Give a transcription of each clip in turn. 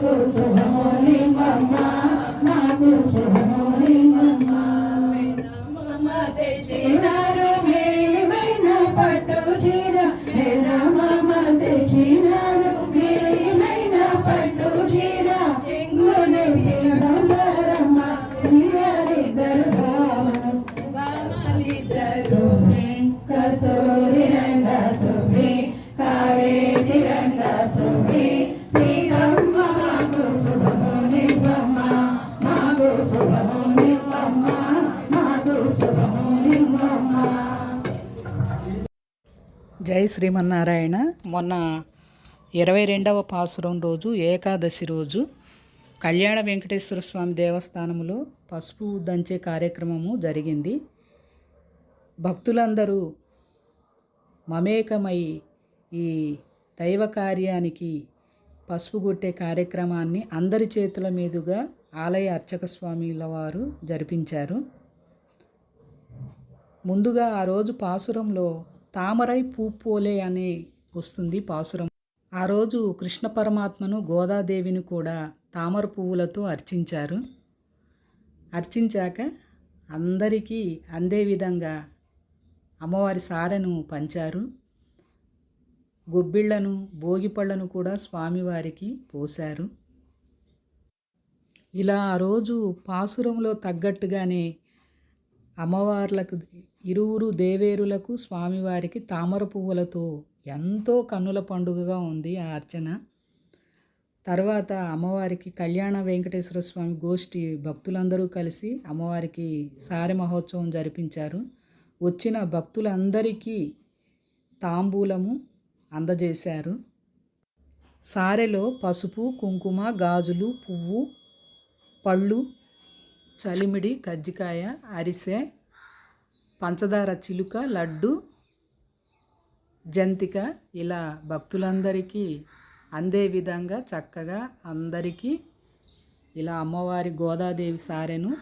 నాకు శుభముని మమ్మ జై శ్రీమన్నారాయణ. మొన్న ఇరవై రెండవ పాసురం రోజు ఏకాదశి రోజు కళ్యాణ వెంకటేశ్వర స్వామి దేవస్థానంలో పసుపు దంచే కార్యక్రమము జరిగింది. భక్తులందరూ మమేకమై ఈ దైవ కార్యానికి పసుపు కొట్టే కార్యక్రమాన్ని అందరి చేతుల మీదుగా ఆలయ అర్చక స్వామిల వారు జరిపించారు. ముందుగా ఆ రోజు పాసురంలో తామరై పూపోలే అనే వస్తుంది పాసురం. ఆ రోజు కృష్ణ పరమాత్మను గోదాదేవిని కూడా తామర పువ్వులతో అర్చించారు. అర్చించాక అందరికీ అందే విధంగా అమ్మవారి సారెను పంచారు. గొబ్బిళ్ళను భోగిపళ్ళను కూడా స్వామివారికి పోశారు. ఇలా ఆ రోజు పాసురంలో తగ్గట్టుగానే అమ్మవార్లకు ఇరువురు దేవేరులకు స్వామివారికి తామర పువ్వులతో ఎంతో కన్నుల పండుగగా ఉంది ఆ అర్చన. తర్వాత అమ్మవారికి కళ్యాణ వెంకటేశ్వర స్వామి గోష్ఠి భక్తులందరూ కలిసి అమ్మవారికి సారి మహోత్సవం జరిపించారు. వచ్చిన భక్తులందరికీ తాంబూలము అందజేశారు. సారెలో పసుపు కుంకుమ గాజులు పువ్వు పళ్ళు చలిమిడి కజ్జికాయ అరిసె పంచదార చిలుక లడ్డు జంతిక ఇలా భక్తులందరికీ అందే విధంగా చక్కగా అందరికీ ఇలా అమ్మవారి గోదాదేవి సారెను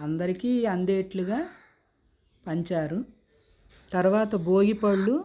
అందరికీ అందేట్లుగా పంచారు. తర్వాత భోగిపళ్ళు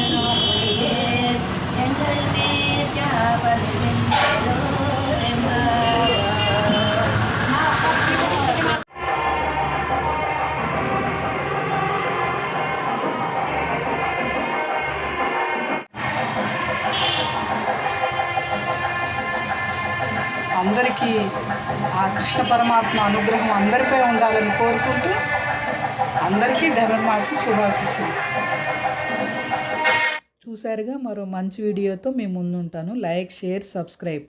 అందరికీ ఆ కృష్ణ పరమాత్మ అనుగ్రహం అందరిపై ఉండాలని కోరుకుంటూ అందరికీ ధనుర్మాస శుభాశిస్సులు. చూసారుగా మరో మంచి వీడియోతో మేము ముందుంటాను. Like share subscribe.